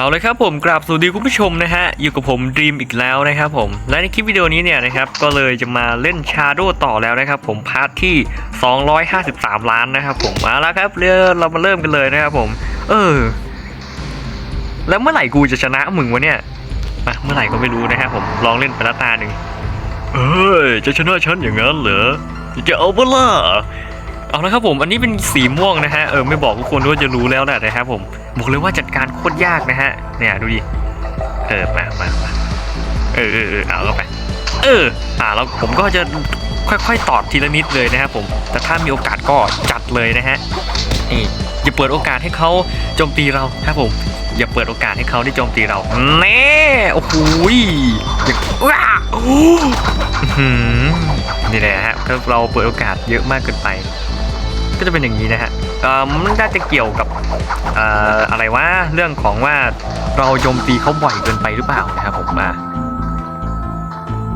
เอาเลยครับผมกราบสวัสดีคุณผู้ชมนะฮะ อยู่กับผมดีมอีกแล้วนะครับผม และในคลิปวิดีโอนี้เนี่ยนะครับก็เลยจะมาเล่นชาโดต่อแล้วนะครับผมพาร์ทที่ 253 ล้านนะครับผมมาแล้วครับเรือเรามาเริ่มกันเลยนะครับผม เออ แล้วเมื่อไหร่กูจะชนะมึงวะเนี่ยมาเมื่อไหร่ก็ไม่รู้นะครับผมลองเล่นไปละตาหนึ่งเอ้ยจะชนะฉันอย่างนั้นเหรอจะเอาเปล่าเอาละครับผม อันนี้เป็นสีม่วงนะฮะเออไม่บอกทุกคนว่าจะรู้แล้วแหละนะครับผม บอกเลยว่าจัดการโคตรยากนะฮะ เนี่ยดูดิเออมามามาเออเออเออเอาเข้าไป เออ อ่าแล้วผมก็จะค่อยๆ ตอบทีละนิดเลยนะครับผม แต่ถ้ามีโอกาสก็จัดเลยนะฮะนี่อย่าเปิดโอกาสให้เขาโจมตีเราครับผม อย่าเปิดโอกาสให้เขาได้โจมตีเราแน่โอ้โหยอย่าว้าโอ้อื้อหือนี่แหละฮะถ้าเราเปิดโอกาสเยอะมากเกินไป ก็จะเป็นอย่างนี้นะฮะ มันน่าจะเกี่ยวกับเอ่อะไรว่าเรื่องของว่าเราโจมตีเขาบ่อยเกินไปหรือเปล่านะครับผมมา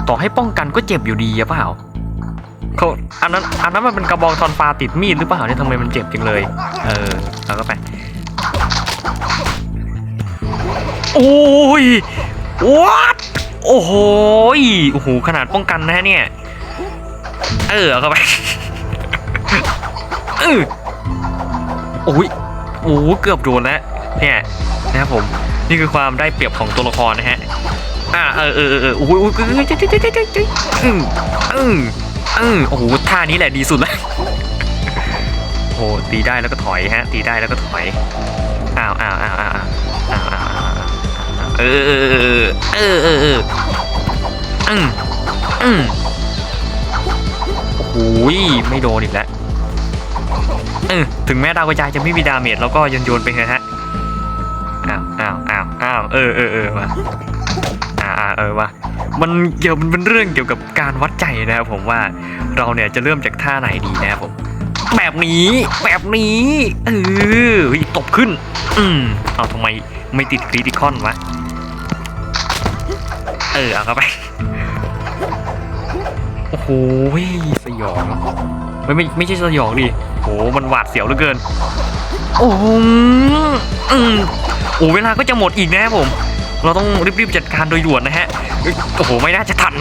ต่อให้ป้องกันก็เจ็บอยู่ดีอะเปล่าเขาอันนั้นอันนั้นมันเป็นกระบองทอนฟ้าติดมีดหรือเปล่าเนี่ยทำไมมันเจ็บจังเลย เออเอาก็ไปโอ้ยวัดโอ้โหโอ้โหขนาดป้องกันนะฮะเนี่ย เออเอาเข้าไปเออ โอ้ยโอ้เกือบโดนแล้วเนี่ยนะครับผมนี่คือความได้เปรียบของตัวละครนะฮะอ่าเออเออเออโอ้ยโอ้ยเจ๊เจ๊เจ๊เจ๊อืมอืมอืมโอ้โหท่านี้แหละดีสุดแล้วโอ้ตีได้แล้วก็ถอยฮะ ตีได้แล้วก็ถอยอ้าวอ้าวอ้าวอ้าวอ้าวอ้าวเออเออเออเออเอออืมอืมโอ้ยไม่โดนอีกแล้ว ออถึงแม้ดาวกระจายจะไม่มีดาเมจเราก็โยนโยนๆไปเถอะฮะอ้าวอ้าวอ้าวอ้าวเออเออเออมาอ่าอ่าเออว่ามันเกี่ยวมันเป็นเรื่องเกี่ยวกับการวัดใจนะครับผมว่าเราเนี่ยจะเริ่มจากท่าไหนดีนะครับผมแบบนี้แบบนี้เออตบขึ้น อืมเอาทำไมไม่ติดคริติคอนวะเออเอาเข้าไปโอ้โหสยองไม่ไม่ไม่ใช่สยองดิ โหมันหวาดเสียวเหลือเกิน โอ้โหอืมโอ้เวลาก็จะหมดอีกนะครับผม เราต้องรีบๆจัดการโดยด่วนนะฮะเอ้ยโอ้โห ไม่น่าจะทัน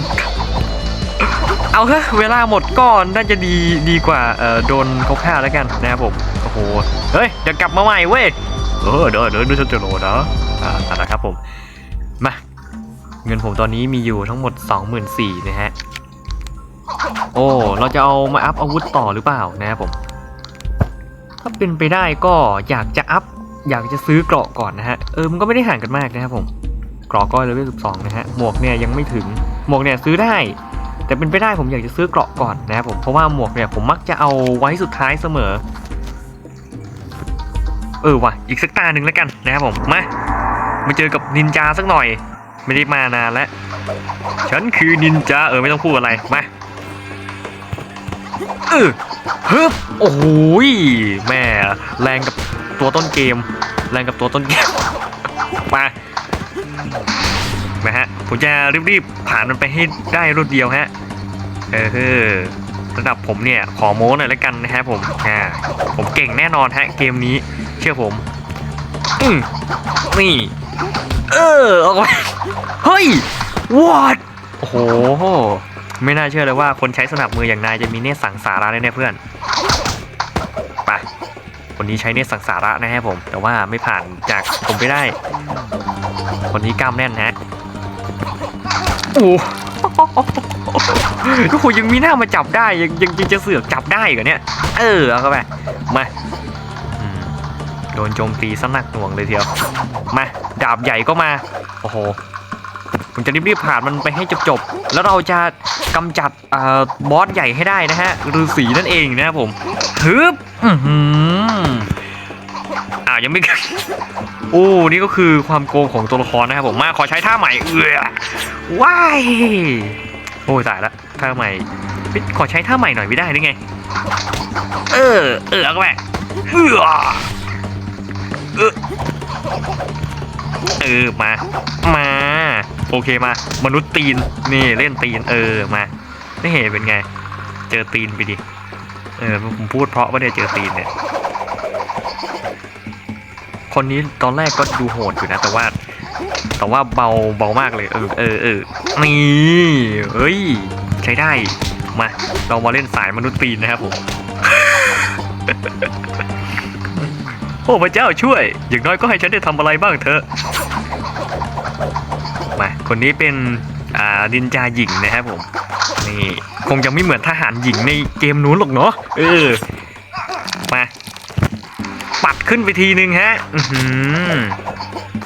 เอาเถอะเวลาหมดก็น่าจะดีดีกว่าเอ่อโดนเขาฆ่าแล้วกันนะครับผม โอ้โห เฮ้ยเดี๋ยวกลับมาใหม่เว้ย เออเดี๋ยวเดี๋ยวดูฉันจะโหลดนะอ่าเอาละครับผม มา เงินผมตอนนี้มีอยู่ทั้งหมด 24,000นะฮะโอ้ เราจะเอามาอัพอาวุธต่อหรือเปล่านะครับผม ถ้าเป็นไปได้ก็อยากจะอัพ อยากจะซื้อเกราะก่อนนะฮะ เออมันก็ไม่ได้ห่างกันมากนะครับผมเกราะก็เลเวล12 นะฮะ หมวกเนี่ยยังไม่ถึง หมวกเนี่ยซื้อได้ แต่เป็นไปได้ผมอยากจะซื้อเกราะก่อนนะครับผม เพราะว่าหมวกเนี่ยผมมักจะเอาไว้สุดท้ายเสมอ เออว่ะ อีกสักตาหนึ่งแล้วกันนะครับผม มา มาเจอกับนินจาสักหน่อย ไม่ได้มานานแล้ว ฉันคือนินจา เออไม่ต้องพูดอะไร มา เออฮึบโอ้โหแม่แรงกับตัวต้นเกม แรงกับตัวต้นเกมมามาฮะผมจะรีบๆผ่านมันไปให้ได้รวดเดียวฮะเออระดับผมเนี่ยขอโม้หน่อยแล้วกันนะฮะผมอ่าผมเก่งแน่นอนฮะเกมนี้ เชื่อผมอืมนี่เออเอาไปเฮ้ยวอดโอ้โห ไม่น่าเชื่อเลยว่าคนใช้สนับมืออย่างนายจะมีเนตสังสาระแน่ๆเพื่อน ไป คนนี้ใช้เนตสังสาระนะฮะผม แต่ว่าไม่ผ่านจากผมไปได้ คนนี้กล้ามแน่นฮะ โอ้ก็คงยังมีหน้ามาจับได้ยังยังยังจะเสือกจับได้กันเนี่ย เออเอาเข้าไป มาโดนโจมตีสนักหน่วงเลยทีเดียว มา ดาบใหญ่ก็มา โอ้โห ผมจะรีบๆผ่านมันไปให้จบๆ แล้วเราจะกำจัดอ่อบอสใหญ่ให้ได้นะฮะฤาษีนั่นเองนะครับผมฮึบอือหืออ่ายังไม่โอ้นี่ก็คือความโกงของตัวละครนะครับผมมาขอใช้ท่าใหม่เอือว้ายโอ้ตายละท่าใหม่ขอใช้ท่าใหม่หน่อยไม่ได้หรือไง เออเออเอาเข้าไปเออเออเออมา มา โอเคมามนุษย์ตีนนี่เล่นตีนเออมาไม่เห็นเป็นไง เจอตีนไปดิเออผมพูดเพราะว่าเนี่ยเจอตีนเนี่ยคนนี้ตอนแรกก็ดูโหดอยู่นะ แต่ว่า แต่ว่าเบาเบามากเลย เออเออเออนี่เฮ้ย ใช้ได้มาเรามาเล่นสายมนุษย์ตีนนะครับผมโอ้พระเจ้าช่วย อย่างน้อยก็ให้ฉันได้ทำอะไรบ้างเถอะ คนนี้เป็นอ่าดินจาหญิงนะครับผมนี่คงจะไม่เหมือนทหารหญิงในเกมนู้นหรอกเนาะเออมาปัดขึ้นไปทีนึงฮะอือหือ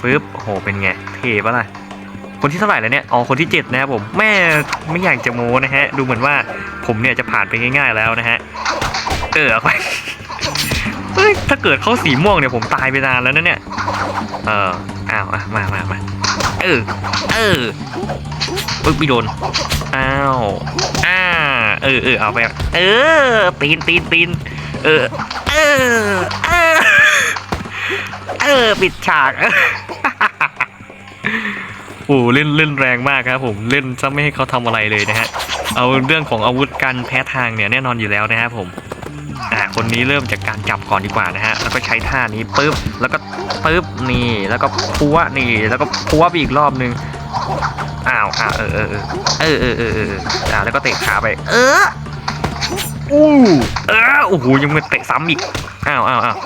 ปึ๊บโอ้โหเป็นไงเทปะล่ะคนที่เท่าไหร่แล้วเนี่ยอ๋อคนที่เจ็ดนะครับผมแม่ไม่อยากจะโม้นะฮะ ดูเหมือนว่าผมเนี่ยจะผ่านไปง่าย ๆแล้วนะฮะเออเอาไปเฮ้ยถ้าเกิดเขาสีม่วงเนี่ยผมตายไปนานแล้วนะเนี่ยเอออ้าวอะมามามา ออ เออปึ๊บไม่โดน อ้าวอ่าเออเออเอาไป เออ ตีนตีนตีนเออ เออ เออ เออ ปิดฉากโอ้เล่นเล่นแรงมากครับผมเล่นซะไม่ให้เขาทำอะไรเลยนะฮะ เอาเรื่องของอาวุธการแพ้ทางเนี่ยแน่นอนอยู่แล้วนะครับผม อ่าคนนี้เริ่มจากการจับก่อนดีกว่านะฮะแล้วก็ใช้ท่านี้ปึ๊บแล้วก็ปึ๊บนี่แล้วก็พัวนี่แล้วก็พัวไปอีกรอบนึงอ้าวอ้าวเออเออเออเออเออเอออ่าแล้วก็เตะขาไป เอออู้เออโอ้โหยังมาเตะซ้ำอีกอ้าวอ้าวอ้าว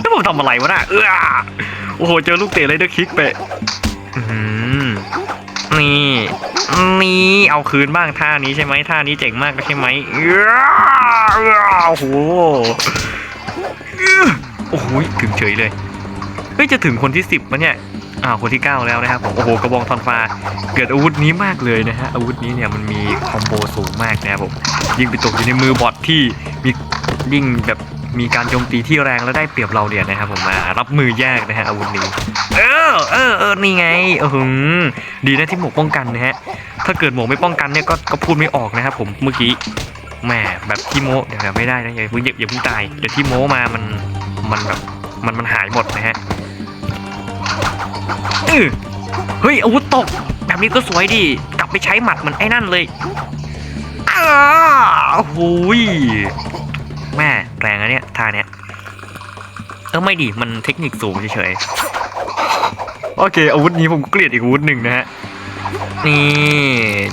แล้วผมทำอะไรวะน่ะเออโอ้โหเจอลูกเตะเลยเดอร์คิกไปอื นี่นี่เอาคืนบ้างท่านี้ใช่ไหมท่านี้เจ๋งมากใช่ไหมโอ้โหโอ้โหถึงเฉยเลยเฮ้ยจะถึงคนที่สิบปะเนี่ยอ้าวคนที่เก้าแล้วนะครับผมโอ้โหกระบองทอนฟ้าเกิดอาวุธนี้มากเลยนะฮะอาวุธนี้เนี่ยมันมีคอมโบสูงมากนะครับผมยิงไปตกอยู่ในมือบอทที่มียิ่งแบบ มีการโจมตีที่แรงและได้เปรียบเราเนี่ยนะครับผมมารับมือยากนะฮะอาวุธนี้ เออเออเออนี่ไงเออหือดีนะที่หมวกป้องกันนะฮะถ้าเกิดหมวกไม่ป้องกันเนี่ยก็ก็พูดไม่ออกนะครับผมเมื่อกี้แหมแบบที่โมเดี๋ยวไม่ได้นะอย่าเพิ่งอย่าอย่าเพิ่งตายเดี๋ยวที่โมมามันมันแบบมันมันหายหมดนะฮะเออเฮ้ยอาวุธตก แบบนี้ก็สวยดี กลับไปใช้หมัดเหมือนไอ้นั่นเลยอ้าวโอ้โหย แม่แรงอะเนี่ยท่าเนี้ยเออไม่ดีมันเทคนิคสูงเฉยๆโอเคอาวุธนี้ผมก็เกลียดอีกอาวุธหนึ่งนะฮะนี่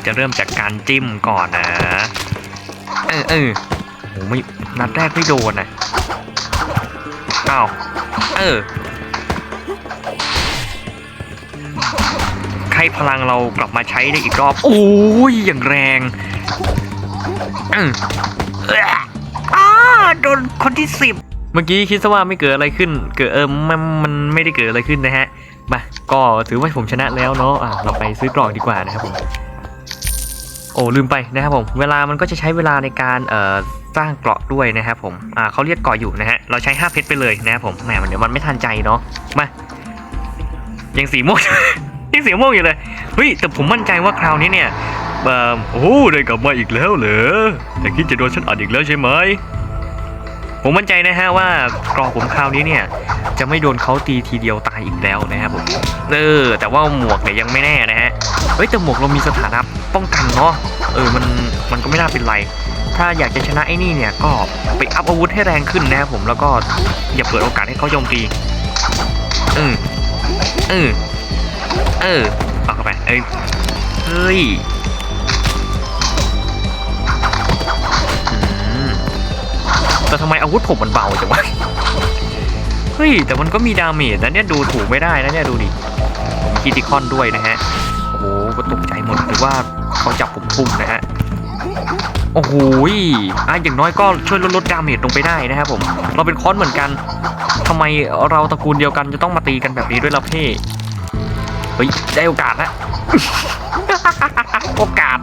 จะเริ่มจากการจิ้มก่อนนะเออเออโหไม่นัดแรกไม่โดนนะอ้าวเออใครพลังเรากลับมาใช้ได้อีกรอบ โอ้ย อย่างแรง อืมเอ้ออ้า โดนคนที่สิบเมื่อกี้คิดซะว่าไม่เกิดอะไรขึ้น เกิดเออมันมันไม่ได้เกิดอะไรขึ้นนะฮะมาก็ถือว่าผมชนะแล้วเนาะอะเราไปซื้อกล่องดีกว่านะครับผมโอ้ลืมไปนะครับผม เวลามันก็จะใช้เวลาในการเอ่อสร้างเกราะด้วยนะครับผมอ่าเขาเรียกเกราะอยู่นะฮะเราใช้5เพชรไปเลยนะครับผมแหมมันเดี๋ยวมันไม่ทันใจเนาะมายังสีม่วง ยังสีม่วงอยู่เลยเฮ้ยแต่ผมมั่นใจว่าคราวนี้เนี่ยเอ่อโอ้ได้กลับมาอีกแล้วเหรอแต่คิดจะโดนฉันอัดอีกแล้วใช่ไหม ผมมั่นใจนะฮะว่ากรอกผมคราวนี้เนี่ย จะไม่โดนเขาตีทีเดียวตายอีกแล้วนะครับผมเออแต่ว่าหมวกเนี่ยยังไม่แน่นะฮะเฮ้ยแต่หมวกเรามีสถานะป้องกันเนาะเออมันมันก็ไม่น่าเป็นไร ถ้าอยากจะชนะไอ้นี่เนี่ยก็ไปอัพอาวุธให้แรงขึ้นนะครับผมแล้วก็อย่าเปิดโอกาสให้เขาโจมตีเออเออเออเอาเข้าไปเอ้ยเฮ้ย แต่ทำไมอาวุธผมมันเบาจังวะเฮ้ยแต่มันก็มีดาเมจนะเนี่ยดูถูกไม่ได้นะเนี่ยดูดิผมคิติคอนด้วยนะฮะโอ้โหก็ตกใจหมดหรือว่าเขาจับผมปุ่มนะฮะโอ้โหอะอย่างน้อยก็ช่วยลดลดดาเมจลงไปได้นะครับผม เราเป็นคอนเหมือนกันทำไมเราตระกูลเดียวกันจะต้องมาตีกันแบบนี้ด้วยล่ะเพ่เฮ้ยได้โอกาสละโอกาส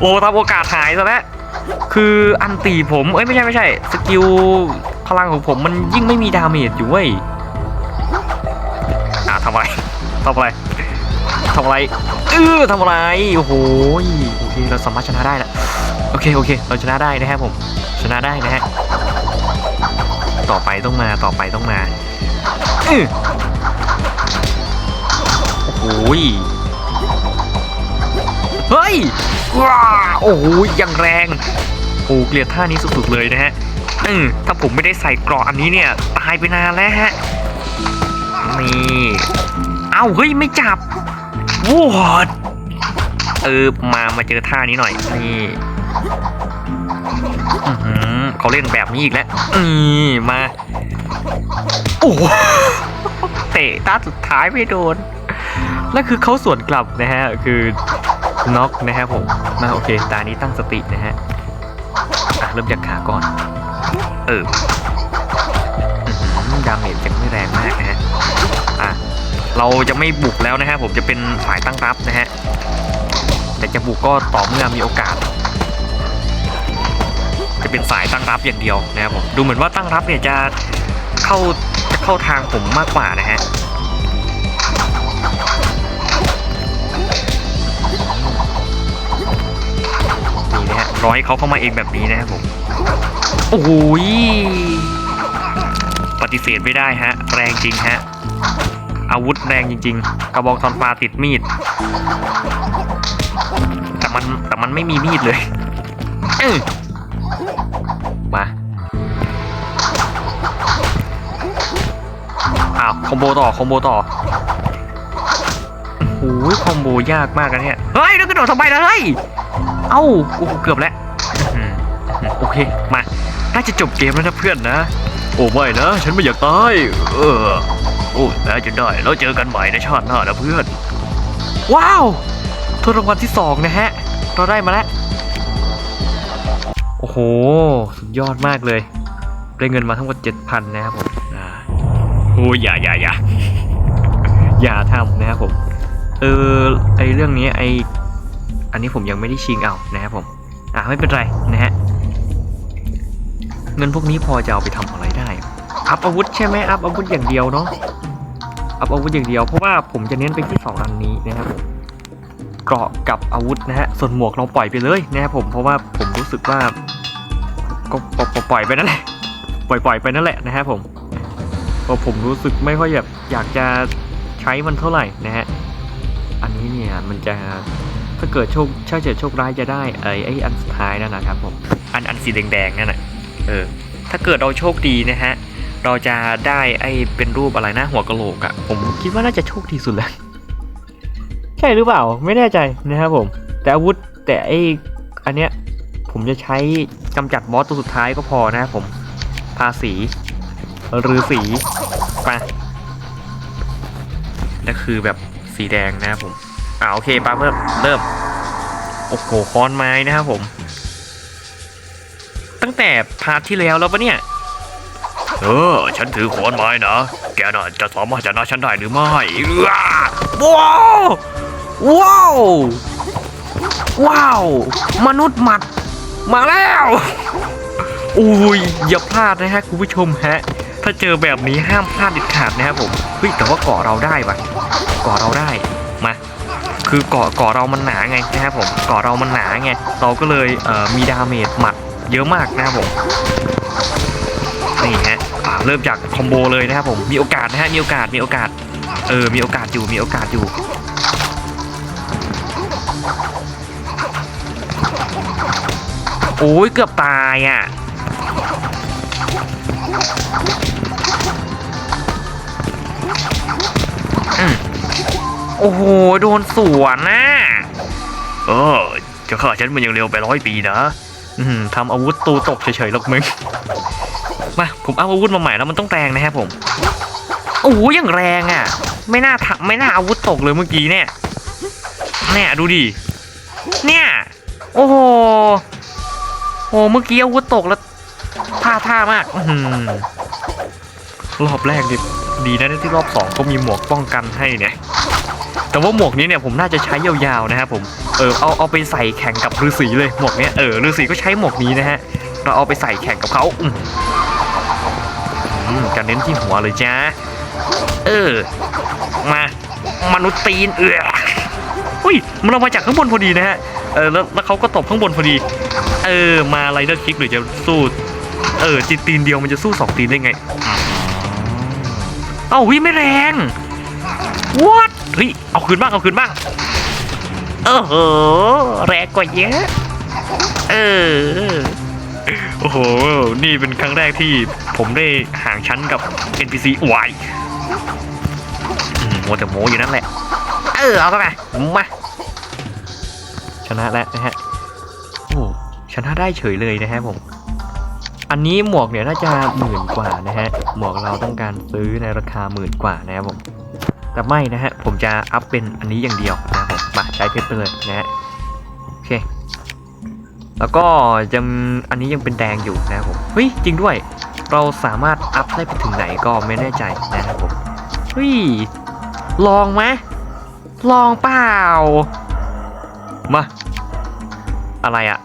โอ้ทำโอกาสหายซะแล้ว คืออันตีผมเอ้ยไม่ใช่ไม่ใช่ สกิลพลังของผมมันยิ่งไม่มีดาเมจอยู่เว้ยอะทำอะไรทำอะไรทำอะไรเออทำอะไรโอ้โหโอเคเราสามารถชนะได้แล้วโอเคโอเค เราชนะได้นะครับผม ชนะได้นะฮะต่อไปต้องมาต่อไปต้องมาออโอ้โห เฮ้ยว้าโอ้โหยังแรงโอ้เกลียดท่านี้สุดๆเลยนะฮะเออถ้าผมไม่ได้ใส่กราะอันนี้เนี่ย ตายไปนานแล้วฮะนี่เอ้าเฮ้ยไม่จับวูดเออมามาเจอท่านี้หน่อยนี่เขาเล่นแบบนี้อีกแล้วนี่มาโอ้เตะตาสุดท้ายไม่โดน แล้วคือเขาสวนกลับนะฮะ คือ น็อกนะฮะผมมาโอเค ตานี้ตั้งสตินะฮะอะเริ่มจากขาก่อน เอออื้อหือดาเมจยังไม่แรงมากนะฮะอะเราจะไม่บุกแล้วนะฮะผมจะเป็นฝ่ายตั้งรับนะฮะแต่จะบุกก็ต่อเมื่อมีโอกาส จะเป็นสายตั้งรับอย่างเดียวนะครับผมดูเหมือนว่าตั้งรับเนี่ยจะเข้าจะเข้าทางผมมากกว่านะฮะ นี่นะฮะรอให้เขาเข้ามาเองแบบนี้นะครับผมโอ้โหยปฏิเสธไม่ได้ฮะ แรงจริงฮะ อาวุธแรงจริง ๆ กระบอกทอนปลาติดมีด แต่มันแต่มันไม่มีมีดเลยอื้อมาอ้าวคอมโบต่อคอมโบต่อโอ้โหคอมโบยากมากนะเนี่ย เฮ้ยแล้วกระโดดทำไมล่ะเฮ้ยเอ้าโอ้โหเกือบแล้วอื้อหือโอเค มา น่าจะจบเกมแล้วนะเพื่อนนะ โอ้ไม่นะ ฉันไม่อยากตาย เออ โอ้แล้วจะได้ แล้วเจอกันใหม่ในชาติหน้านะเพื่อน ว้าวถ้วยรางวัลที่สองนะฮะ เราได้มาแล้ว โอ้โห สุดยอดมากเลย ได้เงินมาทั้งหมดเจ็ดพันนะครับผมโอ้ยอย่าอย่าอย่าอย่าทำนะครับผม เออ ไอเรื่องนี้ไอ อันนี้ผมยังไม่ได้ชิงเอานะครับผม อ่าไม่เป็นไรนะฮะ เงินพวกนี้พอจะเอาไปทำอะไรได้ อัพอาวุธใช่ไหมอัพอาวุธอย่างเดียวเนาะ อัพอาวุธอย่างเดียวเพราะว่าผมจะเน้นไปที่สองอันนี้นะครับผมเกราะกับอาวุธนะฮะ ส่วนหมวกเราปล่อยไปเลยนะครับผม เพราะว่าผมรู้สึกว่าก็ปล่อยปล่อยไปนั่นแหละ ปล่อยปล่อยไปนั่นแหละนะฮะผมเพราะผมรู้สึกไม่ค่อยแบบอยากจะใช้มันเท่าไหร่นะฮะ อันนี้เนี่ยมันจะ ถ้าเกิดโชคถ้าเกิดโชคร้ายจะได้ไอ้ไอ้อันสุดท้ายนั่นนะครับผมอันอันสีแดงๆนั่นแหละเออถ้าเกิดเราโชคดีนะฮะเราจะได้ไอ้เป็นรูปอะไรนะหัวกะโหลกอะผมคิดว่าน่าจะโชคดีสุดแล้วใช่หรือเปล่าไม่แน่ใจนะครับผม แต่อาวุธแต่ไอ้อันเนี้ยผมจะใช้กำจัดบอสตัวสุดท้ายก็พอนะครับผมภาษีหรือสีไปนั่นคือแบบสีแดงนะครับผม อ่าโอเคปาเริ่มเริ่ม โอ้โหค้อนไม้นะครับผม ตั้งแต่พาร์ทที่แล้วแล้วปะเนี่ย เออ ฉันถือขอนไม้นะ แกน่ะจะสามารถชนะฉันได้หรือไม่ว้าวว้าวว้าว มนุษย์หมัด มาแล้วอุ้ยอย่าพลาดนะฮะคุณผู้ชมฮะ ถ้าเจอแบบนี้ห้ามพลาดเด็ดขาดนะครับผมเฮ้ยแต่ว่ากาะเราได้ปะกาะเราได้มา คือเกาะเกาะเรามันหนาไงนะครับผมเกาะเรามันหนาไงเราก็เลยเมีดาเมจหมัดเยอะมากนะครับผมนี่ฮะเริ่มจากคอมโบเลยนะครับผมมีโอกาสนะฮะมีโอกาสมีโอกาสเออมีโอกาสอยู่มีโอกาสอยู่โอ้ยเกือบตายอะ โอ้โห โดนสวนน่ะเออจะฆ่าฉันมันยังเร็วไปร้อยปีนะ อืมทำอาวุธตูตกเฉยๆหรอกมึง มา ผมเอาอาวุธมาใหม่แล้วมันต้องแรงนะครับผม โอ้โหย่างแรงอะ ไม่น่าทำไม่น่าอาวุธตกเลยเมื่อกี้เนี่ย เนี่ยดูดิ เนี่ย โอ้โห โอ้เมื่อกี้อาวุธตกแล้วท่าท่ามากอื้อหือรอบแรกดิดีนะที่รอบสองก็มีหมวกป้องกันให้เนี่ย แต่ว่าหมวกนี้เนี่ยผมน่าจะใช้ยาวๆนะครับผมเออเอาเอาไปใส่แข่งกับฤาษีเลยหมวกเนี้ยเออฤาษีก็ใช้หมวกนี้นะฮะเราเอาไปใส่แข่งกับเขาอืมอืมจะเน้นที่หัวเลยจ้าเออ มามนุษย์ตีนเอืออุ้ยมันลงมาจากข้างบนพอดีนะฮะเออแล้วแล้วเขาก็ตบข้างบนพอดี เออ มาไรเดอร์คิกหรือจะสู้เออจีตีนเดียวมันจะสู้สองตีนได้ไง เอ้าวิไม่แรง what เฮ้ยเอาคืนบ้างเอาคืนบ้างเออเหแรงกว่าเยอะเออโอ้โห นี่เป็นครั้งแรกที่ผมได้ห่างชั้นกับ NPC วายโมวแต่โมอยู่นั่นแหละ เออ เอาเข้าไปมา ชนะแล้วนะฮะ โอ้ ชนะได้เฉยเลยนะฮะผม อันนี้หมวกเนี่ยน่าจะหมื่นกว่านะฮะ หมวกเราต้องการซื้อในราคาหมื่นกว่านะครับผม แต่ไม่นะฮะ ผมจะอัพเป็นอันนี้อย่างเดียวนะครับผมมาใช้เพชรไปเลยนะฮะโอเค แล้วก็ยังอันนี้ยังเป็นแดงอยู่นะครับผมเฮ้ยจริงด้วย เราสามารถอัพได้ไปถึงไหนก็ไม่แน่ใจนะครับผมเฮ้ยลองไหมลองเปล่า มา อะไรอะ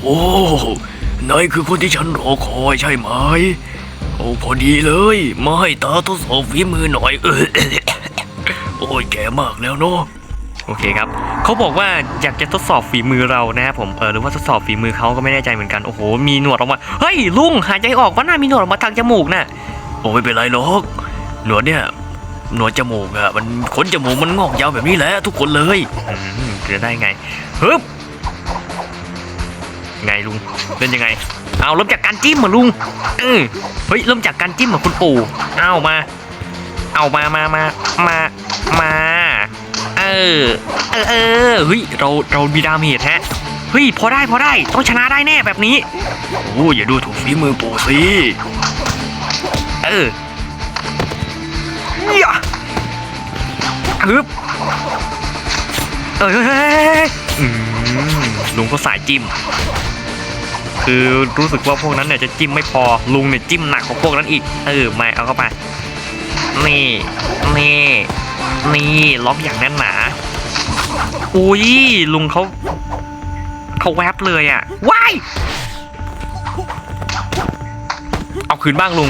โอ้นายคือคนที่ฉันรอคอยใช่ไหม อ้พอดีเลยมาให้ตาทดสอบฝีมือหน่อยเออโอ้ยแก่มากแล้วเนาะโอเคครับเขาบอกว่าอยากจะทดสอบฝีมือเรานะครับผมเออหรือว่าทดสอบฝีมือเขาก็ไม่แน่ใจเหมือนกันโอ้โหมีหนวดออกมาเฮ้ยลุงหายใจออกว่าน่ามีหนวดออกมาทางจมูกน่ะโอ้ไม่เป็นไรหรอกหนวดเนี่ยหนวดจมูกอะมันขนจมูกมันงอกยาวแบบนี้แหละทุกคนเลยอืมจะได้ไงฮึบไงลุงเป็นยังไงเอาเริ่มจากการจิ้มเหรอลุงเออเฮ้ยเริ่มจากการจิ้มเหรอคุณปู่เอามา เอามามามามามาเออเออเออเฮ้ยเราเรามีดาเมจฮะเฮ้ยพอได้พอได้ต้องชนะได้แน่แบบนี้โอ้อย่าดูถูกฝีมือปู่สิเอออย่าฮึบเอ้ยเฮ้ยเฮ้ยเฮ้ยอืมลุงก็สายจิ้ม คือรู้สึกว่าพวกนั้นเนี่ยจะจิ้มไม่พอลุงเนี่ยจิ้มหนักกว่าพวกนั้นอีก เออไม่เอาเข้าไป นี่นี่นี่ล็อกอย่างแน่นหนา อุ้ยลุงเขาเขาแวบเลยอะว้ายเอาคืนบ้างลุง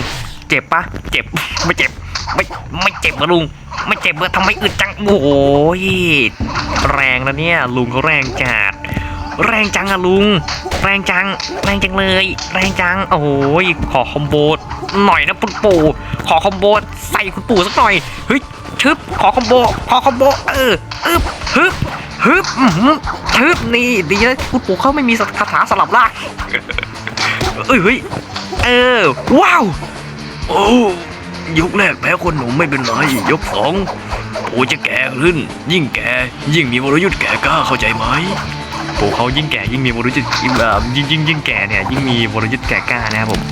เจ็บปะเจ็บไม่เจ็บไม่ไม่เจ็บนะลุง ไม่เจ็บเลยทำไมอึดจังโอ้ยแรงนะเนี่ย ลุงเขาแรงจัด แรงจังอะลุง แรงจัง แรงจังเลย แรงจัง โอ้โหขอคอมโบหน่อยนะคุณปู่ ขอคอมโบใส่คุณปู่สักหน่อย เฮ้ย ชึบ ขอคอมโบ ขอคอมโบ เอออึบฮึบฮึบฮึบนี่ ดีเลยคุณปู่เขาไม่มีคาถาสลับล่างเอ้ยเฮ้ย เออ ว้าว โอ้ยกแรกแพ้คนหนุ่มไม่เป็นไรยกสองปู่จะแก่ขึ้น ยิ่งแก่ยิ่งมีวรยุทธ์แก่กล้าเข้าใจไหม ปู่เขายิ่งแก่ยิ่งมีวรยุทธ์ยิ่งเอ่อยิ่งยิ่งยิ่งแก่เนี่ยยิ่งมีวรยุทธ์แก่กล้านะครับผม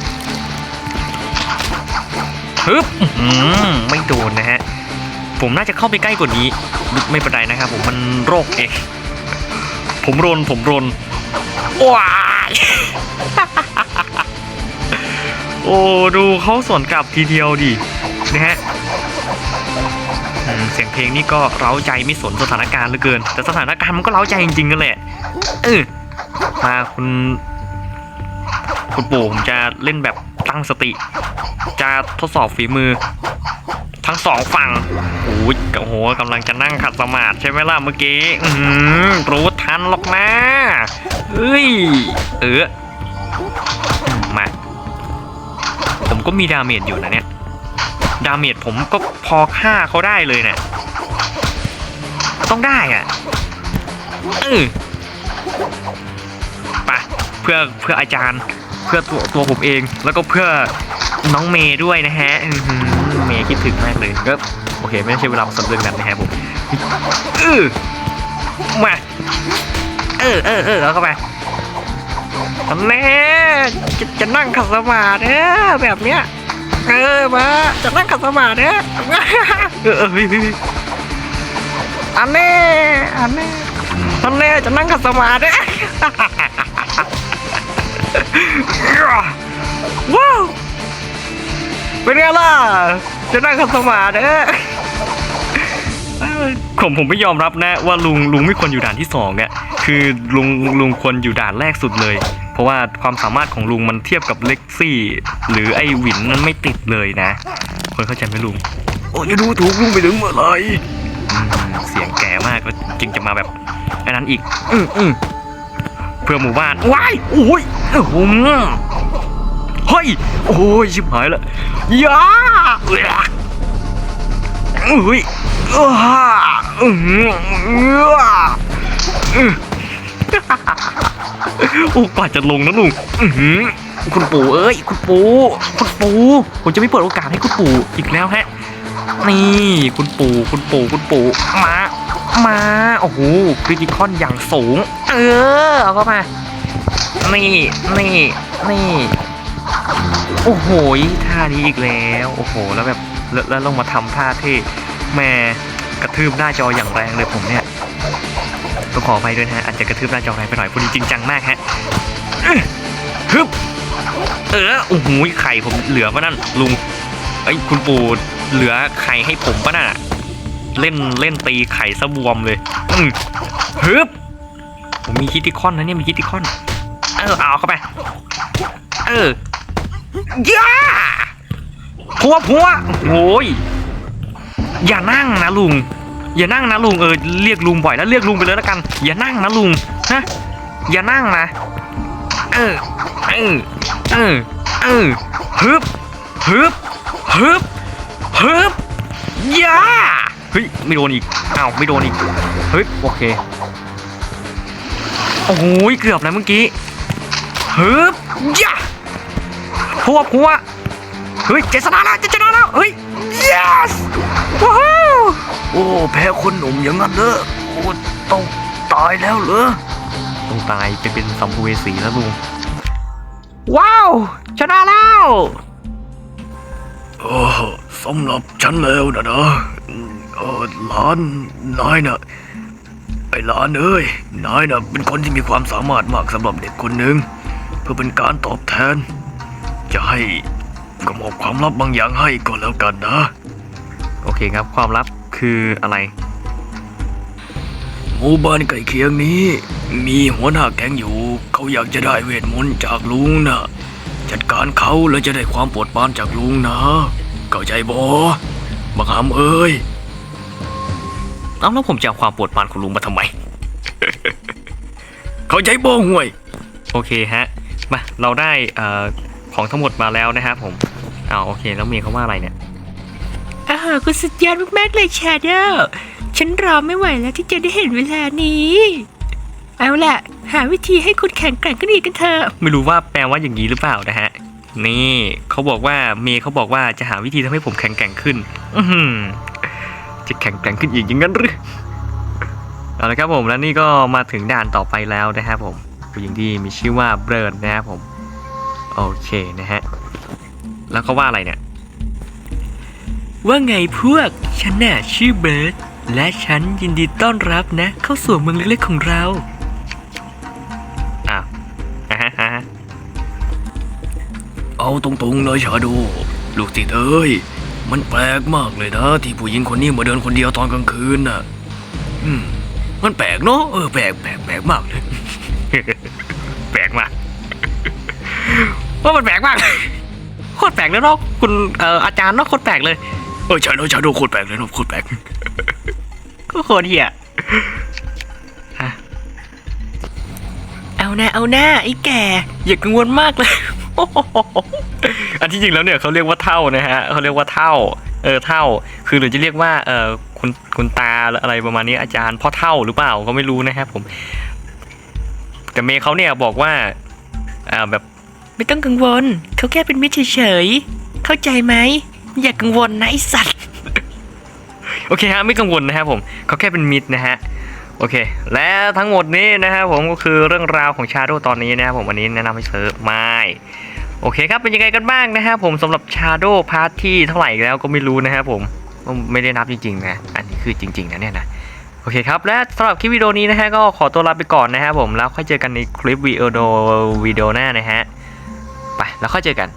ฮึบไม่โดนนะฮะ ผมน่าจะเข้าไปใกล้กว่านี้ ไม่เป็นไรนะครับผมมันโรคเองผมรนผมรนว้ายโอ้ดูเขาสวนกลับทีเดียวดินะฮะ เสียงเพลงนี่ก็เร้าใจไม่สนสถานการณ์เหลือเกิน แต่สถานการณ์มันก็เร้าใจจริงๆกันแหละเออมาคุณคุณปู่ผมจะเล่นแบบตั้งสติ จะทดสอบฝีมือ ทั้งสองฝั่งโอ้ยโอ้โหกำลังจะนั่งขัดสมาธิใช่ไหมล่ะเมื่อกี้อือหือรู้ทันหรอกนะเอ้ย เออมา ผมก็มีดาเมจอยู่นะเนี่ย ดาเมจผมก็พอฆ่าเขาได้เลยเนี่ยต้องได้อะเออไปเพื่อเพื่ออาจารย์ เพื่อตัวตัวผมเอง แล้วก็เพื่อน้องเมย์ด้วยนะฮะอื้อหือเมย์คิดถึงมากเลยก็โอเค ไม่ใช่เวลาสำเรื่องนั้นนะฮะผมเออมาเออเออเออเอาเข้าไปแน่จะจะนั่งขัดสมาธิเด้อแบบเนี้ย เออมาจะนั่งขัดสมาธิเด้อเออเออเฮ้ยเฮ้ยเฮ้ยอันแน่อันแน่อันแน่จะนั่งขัดสมาธิเด้อว้าวเป็นไงล่ะจะนั่งขัดสมาธิเด้อเออผมผมไม่ยอมรับนะว่าลุงลุงไม่ควรอยู่ด่านที่สองเนี่ยคือลุงลุงควรอยู่ด่านแรกสุดเลย เพราะว่าความสามารถของลุงมันเทียบกับเล็กซี่ หรือไอ้หวินนั้นไม่ติดเลยนะ คนเข้าใจไหมลุงโอ้ยดูถูกลุงไปถึงเมื่อไหร่อืมเสียงแก่มากแล้วจึงจะมาแบบอันนั้นอีก อืมอืมเพื่อหมู่บ้านว้ายโอ้ยโอ้โหเฮ้ยโอ้ยชิบหายละยาเอ้ยเฮ้ยอ้าอืมอื้ออื้ อโอ้กว่าจะลงนะลุงคุณปู่เอ้ยคุณปู่คุณปู่ผมจะไม่เปิดโอกาสให้คุณปู่อีกแล้วฮะ นี่คุณปู่คุณปู่คุณปู่มามาโอ้โหคริติคอนอย่างสูง เออเอาเข้ามา นี่นี่นี่โอ้โหท่านี้อีกแล้ว โอ้โห แล้วแบบแล้วลงมาทำท่าที่แม่กระทืบหน้าจออย่างแรงเลยผมเนี่ย ต้องขออภัยด้วยนะฮะอาจจะกระทืบหน้าจอแรงไปหน่อยพอดีจริงจังมากฮะฮึบเออโอ้โหไข่ผมเหลือปะนั่นลุงไอ้คุณปู่เหลือไข่ให้ผมปะน่ะเล่นเล่นตีไข่ซะบวมเลยอืฮึบผมมีคิติคอนนะเนี่ยมีคิติคอนเออเอาเข้าไป เออย่าพัวพัวโอ้ยอย่านั่งนะลุง อย่านั่งนะลุงเออเรียกลุงบ่อยแล้วเรียกลุงไปเลยแล้วกัน อย่านั่งนะลุงนะอย่านั่งนะเออเออเออเออฮึบฮึบฮึบฮึบย่าเฮ้ยไม่โดนอีกอ้าวไม่โดนอีกเฮ้ยโอเคโอ้โหเกือบนะเมื่อกี้ฮึบย่าพัวพัวเฮ้ยเจชนะแล้วเจชนะแล้วเฮ้ย yes ว้า โอ้แพ้คนหนุ่มอย่างนั้นเลอโอ้ต้องตายแล้วเหรอต้องตายไปเป็นสัมภเวสีแล้วลุงว้าว ชนะแล้วเออสำหรับฉันแล้วนะนะเออหลานนายน่ะไอ้หลานเอ้ยนายน่ะเป็นคนที่มีความสามารถมากสำหรับเด็กคนหนึ่งเพื่อเป็นการตอบแทน จะให้ก็มอบความลับบางอย่างให้ก็แล้วกันนะ โอเคครับความลับ คืออะไร หมู่บ้านใกล้เคียงนี้ มีหัวหน้าแก๊งอยู่ เขาอยากจะได้เวทมนต์จากลุงนะจัดการเขาแล้วจะได้ความโปรดปรานจากลุงนะเข้าใจบอบังหามเอ้ยเอ้าแล้วผมจะเอาความปวดปรานของลุงมาทำไม เข้าใจบอห่วย โอเคฮะมาเราได้เอ่อของทั้งหมดมาแล้วนะครับผมอ้าวโอเคแล้วเมียเขาว่าอะไรเนี่ย อาหารคุณสุดยอดมากๆเลยแชาโดว์ฉันรอไม่ไหวแล้วที่จะได้เห็นเวลานี้ เอาล่ะ หาวิธีให้คุณแข็งแกร่งขึ้นอีกกันเถอะ ไม่รู้ว่าแปลว่าอย่างนี้หรือเปล่านะฮะ นี่เขาบอกว่าเมย์เขาบอกว่าจะหาวิธีทำให้ผมแข็งแกร่งขึ้น อือหือจะแข็งแกร่งขึ้นอีกอย่างนั้นหรือเอาละครับผมแล้วนี่ก็มาถึงด่านต่อไปแล้วนะครับผมผู้หญิงที่มีชื่อว่าเบิร์ดนะครับผม โอเคนะฮะ แล้วเขาว่าอะไรเนี่ย ว่าไงพวก ฉันน่ะชื่อเบิร์ดและฉันยินดีต้อนรับนะ เข้าสู่เมืองเล็กๆของเราอ้าวอ่าฮะอ่าฮะเอาตรงๆเลยชาโดลูกติดเอ้ย มันแปลกมากเลยนะที่ผู้หญิงคนนี้มาเดินคนเดียวตอนกลางคืนน่ะ อืม มันแปลกเนาะเออแปลกแปลกแปลกมากเลย แปลกมากว่ามันแปลกมากโคตรแปลกเลยเนาะคุณเอ่ออาจารย์เนาะโคตรแปลกเลยเออชาโดชาโดโคตรแปลกเลยนะโคตรแปลกก็โคตรเหี้ยฮะเอาหน้าเอาหน้าไอ้แก่อย่ากังวลมากเลยอันที่จริงแล้วเนี่ยเขาเรียกว่าเท่านะฮะเขาเรียกว่าเท่า เออเท่า คือหรือจะเรียกว่าเออคุณคุณตาอะไรประมาณนี้อาจารย์พ่อเท่าหรือเปล่าก็ไม่รู้นะครับผม แต่เมย์เขาเนี่ยบอกว่าอ่าแบบไม่ต้องกังวลเขาแค่เป็นมิตรเฉยๆเข้าใจไหม อย่ากังวลนะไอสัตว์ โอเคฮะไม่กังวลนะครับผมเขาแค่เป็นมิตรนะฮะโอเค และทั้งหมดนี้นะครับผมก็คือเรื่องราวของชาโดตอนนี้นะครับผมวันนี้แนะนำให้เซิร์ฟไม่โอเคครับเป็นยังไงกันบ้างนะครับผมสำหรับชาโดพาร์ทที่เท่าไหร่แล้วก็ไม่รู้นะครับผมไม่ได้นับจริงๆนะอันนี้คือจริง ๆนะเนี่ยนะโอเคครับ และสำหรับคลิปวิดีโอนี้นะฮะก็ขอตัวลาไปก่อนนะครับผมแล้วค่อยเจอกันในคลิปวิดีโอวิดีโอหน้านะฮะไปแล้วค่อยเจอกัน